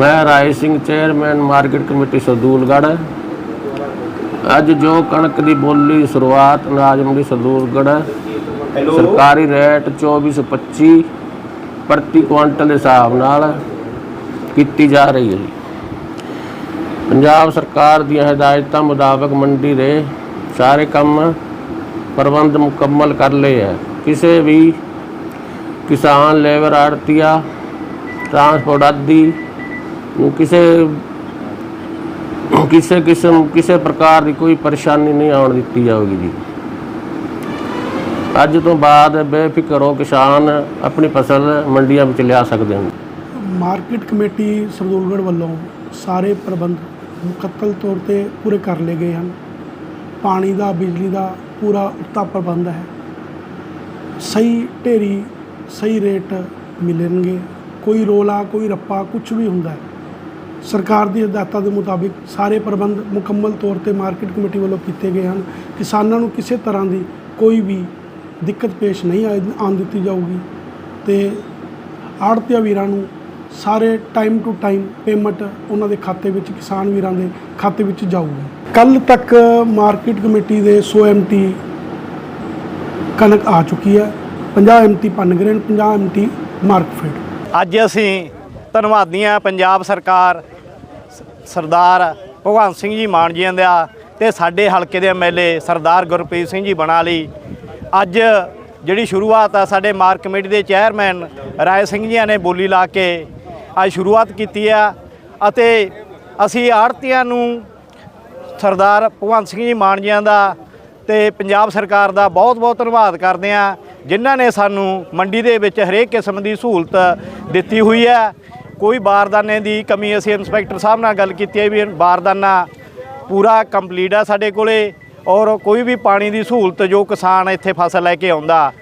ਮੈਂ Rai Singh chairman market committee Sardulgarh ਅੱਜ ਜੋ ਕਣਕ ਦੀ ਬੋਲੀ ਸ਼ੁਰੂਆਤ ਅਨਾਜ ਮੰਡੀ ਸਰਦੂਲਗੜ੍ਹ ਸਰਕਾਰੀ ਰੇਟ 2425 ਪ੍ਰਤੀ ਕੁਆਂਟਲ ਦੇ ਹਿਸਾਬ ਨਾਲ ਕੀਤੀ ਜਾ ਰਹੀ ਹੈ ਪੰਜਾਬ ਸਰਕਾਰ ਦੀਆਂ ਹਦਾਇਤਾਂ ਮੁਤਾਬਕ ਮੰਡੀ ਦੇ ਸਾਰੇ ਕੰਮ ਪ੍ਰਬੰਧ ਮੁਕੰਮਲ ਕਰ ਲਏ ਹੈ। ਕਿਸੇ ਵੀ ਕਿਸਾਨ ਲੇਬਰ ਆੜਤੀਆ ਟਰਾਂਸਪੋਰਟ ਆਦਿ ਨੂੰ ਕਿਸੇ ਕਿਸੇ ਕਿਸਮ, ਕਿਸੇ ਪ੍ਰਕਾਰ ਦੀ ਕੋਈ ਪਰੇਸ਼ਾਨੀ ਨਹੀਂ ਆਉਣ ਦਿੱਤੀ ਜਾਵੇਗੀ ਜੀ। ਅੱਜ ਤੋਂ ਬਾਅਦ ਬੇਫਿਕਰ ਹੋ ਕਿਸਾਨ ਆਪਣੀ ਫਸਲ ਮੰਡੀਆਂ ਵਿੱਚ ਲਿਆ ਸਕਦੇ ਹਨ। ਮਾਰਕੀਟ ਕਮੇਟੀ ਸਰਦੂਲਗੜ੍ਹ ਵੱਲੋਂ ਸਾਰੇ ਪ੍ਰਬੰਧ ਮੁਕੱਤਲ ਤੌਰ ਤੇ ਪੂਰੇ ਕਰ ਲਏ ਗਏ ਹਨ। ਪਾਣੀ ਦਾ, ਬਿਜਲੀ ਦਾ ਪੂਰਾ ਉੱਤਾ ਪ੍ਰਬੰਧ ਹੈ। ਸਹੀ ਢੇਰੀ, ਸਹੀ ਰੇਟ ਮਿਲਣਗੇ। ਕੋਈ ਰੋਲਾ, ਕੋਈ ਰੱਪਾ ਕੁਝ ਵੀ ਹੁੰਦਾ ਹੈ। ਸਰਕਾਰ ਦੀ ਹਦਾਇਤਾਂ ਦੇ ਮੁਤਾਬਿਕ ਸਾਰੇ ਪ੍ਰਬੰਧ ਮੁਕੰਮਲ ਤੌਰ ਤੇ ਮਾਰਕੀਟ ਕਮੇਟੀ ਵੱਲੋਂ ਕੀਤੇ ਗਏ ਹਨ। ਕਿਸਾਨਾਂ ਨੂੰ ਕਿਸੇ ਤਰ੍ਹਾਂ ਦੀ ਕੋਈ ਵੀ ਦਿੱਕਤ ਪੇਸ਼ ਨਹੀਂ ਆਉਣ ਦਿੱਤੀ ਜਾਊਗੀ ਤੇ ਆੜਤੀਆਂ ਵੀਰਾਂ ਨੂੰ ਸਾਰੇ ਟਾਈਮ ਟੂ ਟਾਈਮ ਪੇਮੈਂਟ ਉਹਨਾਂ ਦੇ ਖਾਤੇ ਵਿੱਚ, ਕਿਸਾਨ ਵੀਰਾਂ ਦੇ ਖਾਤੇ ਵਿੱਚ ਜਾਊਗੀ। ਕੱਲ ਤੱਕ ਮਾਰਕੀਟ ਕਮੇਟੀ ਦੇ 100 ਐਮਟੀ ਕਣਕ ਆ ਚੁੱਕੀ ਹੈ। 50 ਐਮਟੀ ਪਨਗ੍ਰੇਨ 50 ਐਮਟੀ ਮਾਰਕਫੀਡ ਅੱਜ ਅਸੀਂ ਧੰਨਵਾਦੀ ਹਾਂ ਪੰਜਾਬ ਸਰਕਾਰ ਸਰਦਾਰ ਭਗਵੰਤ ਸਿੰਘ ਜੀ ਮਾਨ ਜੀ ਦਾ ਤੇ ਸਾਡੇ ਹਲਕੇ ਦੇ ਐਮਐਲਏ ਸਰਦਾਰ ਗੁਰਪ੍ਰੀਤ ਸਿੰਘ ਜੀ ਬਣਾ ਲਈ। ਅੱਜ ਜਿਹੜੀ ਸ਼ੁਰੂਆਤ ਆ ਸਾਡੇ ਮਾਰਕ ਕਮੇਟੀ ਦੇ ਚੇਅਰਮੈਨ ਰਾਏ ਸਿੰਘ ਜੀ ਨੇ ਬੋਲੀ ਲਾ ਕੇ ਅੱਜ ਸ਼ੁਰੂਆਤ ਕੀਤੀ ਆ ਅਤੇ ਅਸੀਂ ਆੜਤੀਆਂ ਨੂੰ ਸਰਦਾਰ ਭਗਵੰਤ ਸਿੰਘ ਜੀ ਮਾਨ ਜੀਆਂ ਦਾ ਤੇ ਪੰਜਾਬ ਸਰਕਾਰ ਦਾ ਬਹੁਤ-ਬਹੁਤ ਧੰਨਵਾਦ ਕਰਦੇ ਆ, ਜਿਨ੍ਹਾਂ ਨੇ ਸਾਨੂੰ ਮੰਡੀ ਦੇ ਵਿੱਚ ਹਰੇਕ ਕਿਸਮ ਦੀ ਸਹੂਲਤ ਦਿੱਤੀ ਹੋਈ ਹੈ ਕੋਈ ਬਾਰਦਾਨੇ ਦੀ ਕਮੀ, ਅਸੀਂ ਇੰਸਪੈਕਟਰ ਸਾਹਿਬ ਨਾਲ ਗੱਲ ਕੀਤੀ ਹੈ ਵੀ ਬਾਰਦਾਨਾ ਪੂਰਾ ਕੰਪਲੀਟ ਆ ਸਾਡੇ ਕੋਲੇ ਔਰ ਕੋਈ ਵੀ ਪਾਣੀ ਦੀ ਸਹੂਲਤ ਜੋ ਕਿਸਾਨ ਇੱਥੇ ਫਸਲ ਲੈ ਕੇ ਆਉਂਦਾ,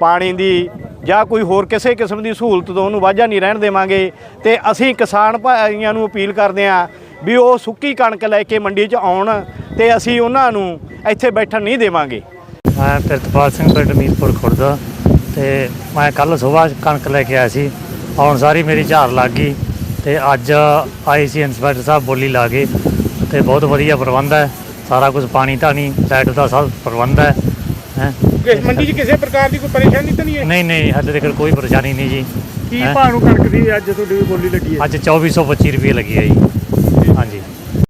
ਪਾਣੀ ਦੀ ਜਾਂ ਕੋਈ ਹੋਰ ਕਿਸੇ ਕਿਸਮ ਦੀ ਸਹੂਲਤ ਤੋਂ ਉਹਨੂੰ ਵਾਝਾ ਨਹੀਂ ਰਹਿਣ ਦੇਵਾਂਗੇ। ਤੇ ਅਸੀਂ ਕਿਸਾਨ ਭਾਈਆਂ ਨੂੰ ਅਪੀਲ ਕਰਦੇ ਹਾਂ ਵੀ ਉਹ ਸੁੱਕੀ ਕਣਕ ਲੈ ਕੇ ਮੰਡੀ 'ਚ ਆਉਣ ਤੇ ਅਸੀਂ ਉਹਨਾਂ ਨੂੰ ਇੱਥੇ ਬੈਠਣ ਨਹੀਂ ਦੇਵਾਂਗੇ। ਮੈਂ ਪ੍ਰਿਤਪਾਲ ਸਿੰਘ ਪਿੰਡ ਮੀਰਪੁਰ ਖੁਰਦ, ਤੇ ਮੈਂ ਕੱਲ ਸਵੇਰ ਕਣਕ ਲੈ ਕੇ ਆਇਆ ਸੀ। ਆਉਣ ਸਾਰੀ ਮੇਰੀ ਝਾਰ ਲੱਗ ਗਈ ਤੇ ਅੱਜ ਆਏ ਸੀ ਇੰਸਪੈਕਟਰ ਸਾਹਿਬ ਬੋਲੀ ਲਾ ਕੇ ਤੇ ਬਹੁਤ ਵਧੀਆ ਪ੍ਰਬੰਧ ਹੈ ਸਾਰਾ ਕੁਝ ਪਾਣੀ ਧਾਣੀ ਲਾਈਟ ਦਾ ਸਭ ਪ੍ਰਬੰਧ ਹੈ ਮੰਡੀ 'ਚ ਕਿਸੇ ਪ੍ਰਕਾਰ ਦੀ ਕੋਈ ਪਰੇਸ਼ਾਨੀ ਤਾਂ ਨਹੀਂ ਹੈ? ਨਹੀਂ ਨਹੀਂ ਹੱਦ ਤੱਕ ਕੋਈ ਪਰੇਸ਼ਾਨੀ ਨਹੀਂ ਜੀ ਕੀ ਹੈਂ? ਭਾਅ ਨੂੰ ਕਣਕ ਦੀ ਅੱਜ ਤੁਹਾਡੀ ਬੋਲੀ ਲੱਗੀ ਹੈ? ਅੱਜ 2425 ਰੁਪਏ ਲੱਗੀ ਹੈ ਜੀ।